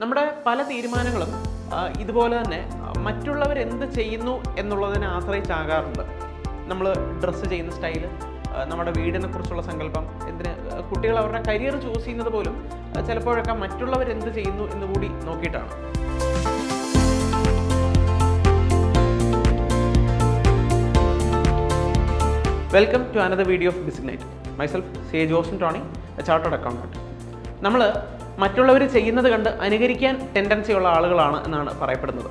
നമ്മുടെ പല തീരുമാനങ്ങളും ഇതുപോലെ തന്നെ മറ്റുള്ളവർ എന്ത് ചെയ്യുന്നു എന്നുള്ളതിനെ ആശ്രയിച്ചാകാറുണ്ട്. നമ്മൾ ഡ്രസ്സ് ചെയ്യുന്ന സ്റ്റൈൽ നമ്മുടെ വീടിനെ കുറിച്ചുള്ള സങ്കല്പം എന്തിന് കുട്ടികൾ അവരുടെ കരിയർ ചൂസ് ചെയ്യുന്നത് പോലും ചിലപ്പോഴൊക്കെ മറ്റുള്ളവർ എന്ത് ചെയ്യുന്നു എന്ന് കൂടി നോക്കിയിട്ടാണ്. Welcome to another video of Bizignite myself C Josan Tony chartered accountant നമ്മൾ മറ്റുള്ളവർ ചെയ്യുന്നത് കണ്ട് അനുകരിക്കാൻ ടെൻഡൻസി ഉള്ള ആളുകളാണ് എന്നാണ് പറയപ്പെടുന്നത്.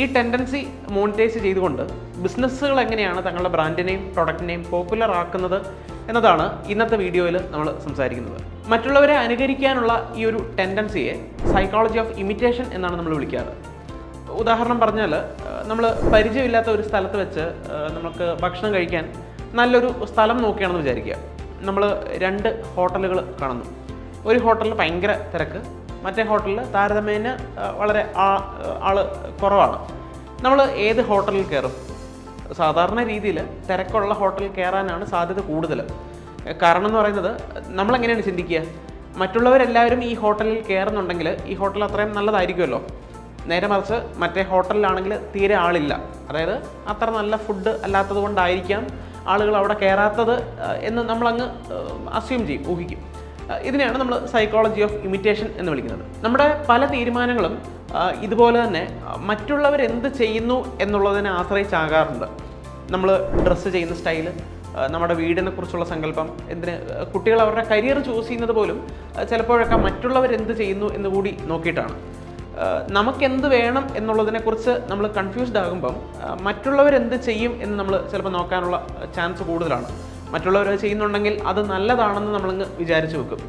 ഈ ടെൻഡൻസി മോണിറ്റൈസ് ചെയ്തുകൊണ്ട് ബിസിനസ്സുകൾ എങ്ങനെയാണ് തങ്ങളുടെ ബ്രാൻഡിനെയും പ്രൊഡക്റ്റിനെയും പോപ്പുലർ ആക്കുന്നത് എന്നതാണ് ഇന്നത്തെ വീഡിയോയിൽ നമ്മൾ സംസാരിക്കുന്നത്. മറ്റുള്ളവരെ അനുകരിക്കാനുള്ള ഈ ഒരു ടെൻഡൻസിയെ സൈക്കോളജി ഓഫ് ഇമിറ്റേഷൻ എന്നാണ് നമ്മൾ വിളിക്കാറ്. ഉദാഹരണം പറഞ്ഞാൽ നമ്മൾ പരിചയമില്ലാത്ത ഒരു സ്ഥലത്ത് വെച്ച് നമുക്ക് ഭക്ഷണം കഴിക്കാൻ നല്ലൊരു സ്ഥലം നോക്കുകയാണെന്ന് വിചാരിക്കുക. നമ്മൾ രണ്ട് ഹോട്ടലുകൾ കാണുന്നു. ഒരു ഹോട്ടലിൽ ഭയങ്കര തിരക്ക്. മറ്റേ ഹോട്ടലിൽ താരതമ്യേന വളരെ ആ- ആൾ കുറവാണ്. നമ്മൾ ഏത് ഹോട്ടലിൽ കയറും? സാധാരണ രീതിയിൽ തിരക്കുള്ള ഹോട്ടലിൽ കയറാനാണ് സാധ്യത കൂടുതൽ കാരണം എന്ന് പറയുന്നത് നമ്മളെങ്ങനെയാണ് ചിന്തിക്കുക മറ്റുള്ളവരെല്ലാവരും ഈ ഹോട്ടലിൽ കയറുന്നുണ്ടെങ്കിൽ ഈ ഹോട്ടൽ അത്രയും നല്ലതായിരിക്കുമല്ലോ നേരെ മറിച്ച് മറ്റേ ഹോട്ടലിലാണെങ്കിൽ തീരെ ആളില്ല. അതായത് അത്ര നല്ല ഫുഡ് അല്ലാത്തത് കൊണ്ടായിരിക്കാം ആളുകൾ അവിടെ കയറാത്തത് എന്ന് നമ്മളങ്ങ് അസ്യൂം ചെയ്യും ഊഹിക്കും. ഇതിനെയാണ് നമ്മൾ സൈക്കോളജി ഓഫ് ഇമിറ്റേഷൻ എന്ന് വിളിക്കുന്നത്. നമ്മുടെ പല തീരുമാനങ്ങളും ഇതുപോലെ തന്നെ മറ്റുള്ളവർ എന്ത് ചെയ്യുന്നു എന്നുള്ളതിനെ ആശ്രയിച്ചാകാറുണ്ട്. നമ്മൾ ഡ്രസ്സ് ചെയ്യുന്ന സ്റ്റൈൽ നമ്മുടെ വീടിനെ കുറിച്ചുള്ള സങ്കല്പം എന്തിന് കുട്ടികൾ അവരുടെ കരിയർ ചൂസ് ചെയ്യുന്നത് പോലും ചിലപ്പോഴൊക്കെ മറ്റുള്ളവർ എന്ത് ചെയ്യുന്നു എന്ന് കൂടി നോക്കിയിട്ടാണ്. നമുക്കെന്ത് വേണം എന്നുള്ളതിനെക്കുറിച്ച് നമ്മൾ കൺഫ്യൂസ്ഡ് ആകുമ്പം മറ്റുള്ളവരെന്ത് ചെയ്യും എന്ന് നമ്മൾ ചിലപ്പോൾ നോക്കാനുള്ള ചാൻസ് കൂടുതലാണ്. മറ്റുള്ളവർ ചെയ്യുന്നുണ്ടെങ്കിൽ അത് നല്ലതാണെന്ന് നമ്മളങ്ങ് വിചാരിച്ചു വെക്കും.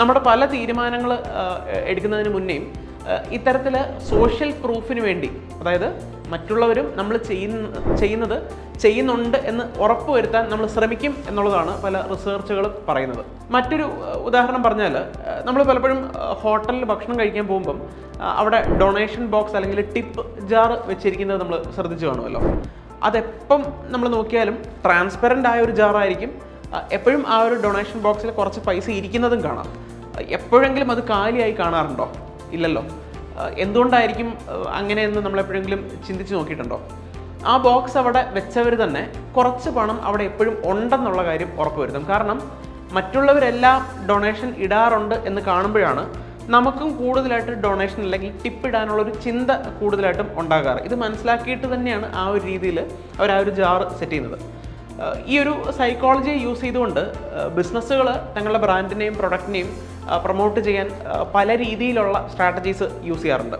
നമ്മുടെ പല തീരുമാനങ്ങൾ എടുക്കുന്നതിന് മുന്നേയും ഇത്തരത്തിൽ സോഷ്യൽ പ്രൂഫിന് വേണ്ടി അതായത് മറ്റുള്ളവരും നമ്മൾ ചെയ്യുന്ന ചെയ്യുന്നത് ചെയ്യുന്നുണ്ട് എന്ന് ഉറപ്പുവരുത്താൻ നമ്മൾ ശ്രമിക്കും എന്നുള്ളതാണ് പല റിസർച്ചുകളും പറയുന്നത്. മറ്റൊരു ഉദാഹരണം പറഞ്ഞാൽ നമ്മൾ പലപ്പോഴും ഹോട്ടലിൽ ഭക്ഷണം കഴിക്കാൻ പോകുമ്പം അവിടെ ഡൊണേഷൻ ബോക്സ് അല്ലെങ്കിൽ ടിപ്പ് ജാർ വെച്ചിരിക്കുന്നത് നമ്മൾ ശ്രദ്ധിച്ചു കാണുമല്ലോ. അതെപ്പം നമ്മൾ നോക്കിയാലും ട്രാൻസ്പെറന്റ് ആയ ഒരു ജാറായിരിക്കും എപ്പോഴും ആ ഒരു ഡൊണേഷൻ ബോക്സിൽ കുറച്ച് പൈസ ഇരിക്കുന്നതും കാണാം. എപ്പോഴെങ്കിലും അത് കാലിയായി കാണാറുണ്ടോ? ഇല്ലല്ലോ. എന്തുകൊണ്ടായിരിക്കും അങ്ങനെയെന്ന് നമ്മൾ എപ്പോഴെങ്കിലും ചിന്തിച്ച് നോക്കിയിട്ടുണ്ടോ? ആ ബോക്സ് അവിടെ വെച്ചവർ തന്നെ കുറച്ച് പണം അവിടെ എപ്പോഴും ഉണ്ടെന്നുള്ള കാര്യം ഉറപ്പുവരുത്തും കാരണം മറ്റുള്ളവരെല്ലാം ഡൊണേഷൻ ഇടാറുണ്ട് എന്ന് കാണുമ്പോഴാണ് നമുക്കും കൂടുതലായിട്ട് ഡൊണേഷൻ അല്ലെങ്കിൽ ടിപ്പ് ഇടാനുള്ള ഒരു ചിന്ത കൂടുതലായിട്ടും ഉണ്ടാകാറ്. ഇത് മനസ്സിലാക്കിയിട്ട് തന്നെയാണ് ആ ഒരു രീതിയിൽ അവർ ആ ഒരു ജാർ സെറ്റ് ചെയ്യുന്നത്. ഈ ഒരു സൈക്കോളജി യൂസ് ചെയ്തുകൊണ്ട് ബിസിനസ്സുകൾ തങ്ങളുടെ ബ്രാൻഡിനെയും പ്രൊഡക്റ്റിനെയും പ്രൊമോട്ട് ചെയ്യാൻ പല രീതിയിലുള്ള സ്ട്രാറ്റജീസ് യൂസ് ചെയ്യാറുണ്ട്.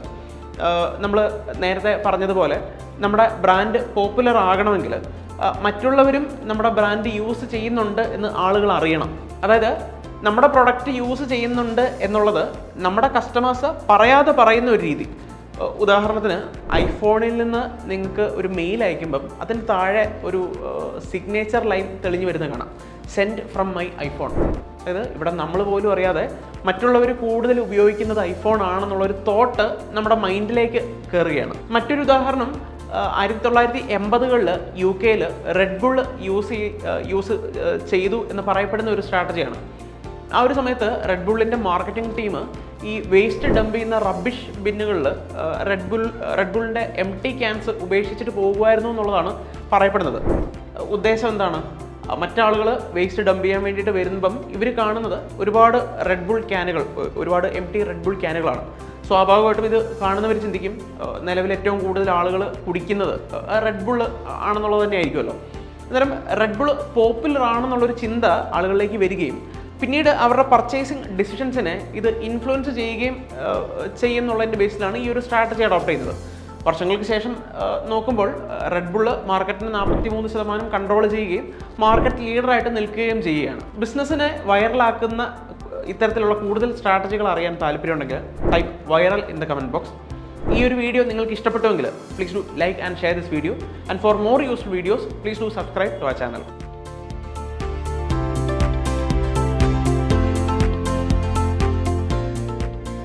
നമ്മൾ നേരത്തെ പറഞ്ഞതുപോലെ നമ്മുടെ ബ്രാൻഡ് പോപ്പുലർ ആകണമെങ്കിൽ മറ്റുള്ളവരും നമ്മുടെ ബ്രാൻഡ് യൂസ് ചെയ്യുന്നുണ്ട് എന്ന് ആളുകൾ അറിയണം. അതായത് നമ്മുടെ പ്രൊഡക്റ്റ് യൂസ് ചെയ്യുന്നുണ്ട് എന്നുള്ളത് നമ്മുടെ കസ്റ്റമേഴ്സ് പറയാതെ പറയുന്ന ഒരു രീതി. ഉദാഹരണത്തിന് ഐഫോണിൽ നിന്ന് നിങ്ങൾക്ക് ഒരു മെയിൽ അയക്കുമ്പം അതിന് താഴെ ഒരു സിഗ്നേച്ചർ ലൈൻ തെളിഞ്ഞു വരുന്നത് കാണാം. സെൻഡ് ഫ്രം മൈ ഐഫോൺ അതായത് ഇവിടെ നമ്മൾ പോലും അറിയാതെ മറ്റുള്ളവർ കൂടുതൽ ഉപയോഗിക്കുന്നത് ഐഫോൺ ആണെന്നുള്ളൊരു തോട്ട് നമ്മുടെ മൈൻഡിലേക്ക് കയറുകയാണ് മറ്റൊരു ഉദാഹരണം ആയിരത്തി തൊള്ളായിരത്തി എൺപതുകളിൽ യു കെയിൽ റെഡ് ബുൾ യൂസ് യൂസ് ചെയ്തു എന്ന് പറയപ്പെടുന്ന ഒരു സ്ട്രാറ്റജിയാണ് ആ ഒരു സമയത്ത് റെഡ് ബുള്ളിന്റെ മാർക്കറ്റിംഗ് ടീം ഈ വേസ്റ്റ് ഡംപ് ചെയ്യുന്ന റബ്ബിഷ് ബിന്നുകളിൽ റെഡ് ബുൾ റെഡ് ബുള്ളിന്റെ എം ടി ക്യാൻസ് ഉപേക്ഷിച്ചിട്ട് പോകുമായിരുന്നു എന്നുള്ളതാണ് പറയപ്പെടുന്നത്. ഉദ്ദേശം എന്താണ്? മറ്റാളുകൾ വേസ്റ്റ് ഡംപ് ചെയ്യാൻ വേണ്ടിയിട്ട് വരുമ്പം ഇവർ കാണുന്നത് ഒരുപാട് റെഡ് ബുൾ ക്യാനുകൾ ഒരുപാട് എം ടി റെഡ് ബുൾ ക്യാനുകളാണ് സ്വാഭാവികമായിട്ടും ഇത് കാണുന്നവർ ചിന്തിക്കും നിലവിൽ ഏറ്റവും കൂടുതൽ ആളുകൾ കുടിക്കുന്നത് റെഡ് ബുൾ ആണെന്നുള്ളത് തന്നെ ആയിരിക്കുമല്ലോ അന്നേരം റെഡ് ബുൾ പോപ്പുലർ ആണെന്നുള്ളൊരു ചിന്ത ആളുകളിലേക്ക് വരികയും പിന്നീട് അവരുടെ പർച്ചേസിങ് ഡിസിഷൻസിനെ ഇത് ഇൻഫ്ലുവൻസ് ചെയ്യുകയും ചെയ്യുന്നുള്ളതിന്റെ ബേസിലാണ് ഈ ഒരു സ്ട്രാറ്റജി അഡോപ്റ്റ് ചെയ്തത് വർഷങ്ങൾക്ക് ശേഷം നോക്കുമ്പോൾ റെഡ് ബുള്ള് മാർക്കറ്റിന് നാൽപ്പത്തി മൂന്ന് ശതമാനം കൺട്രോൾ ചെയ്യുകയും മാർക്കറ്റ് ലീഡറായിട്ട് നിൽക്കുകയും ചെയ്യുകയാണ്. ബിസിനസ്സിനെ വൈറലാക്കുന്ന ഇത്തരത്തിലുള്ള കൂടുതൽ സ്ട്രാറ്റജികൾ അറിയാൻ താല്പര്യമുണ്ടെങ്കിൽ type viral in the comment box ഈ ഒരു വീഡിയോ നിങ്ങൾക്ക് ഇഷ്ടപ്പെട്ടുവെങ്കിൽ please do like and share this video and for more useful videos please do subscribe to our channel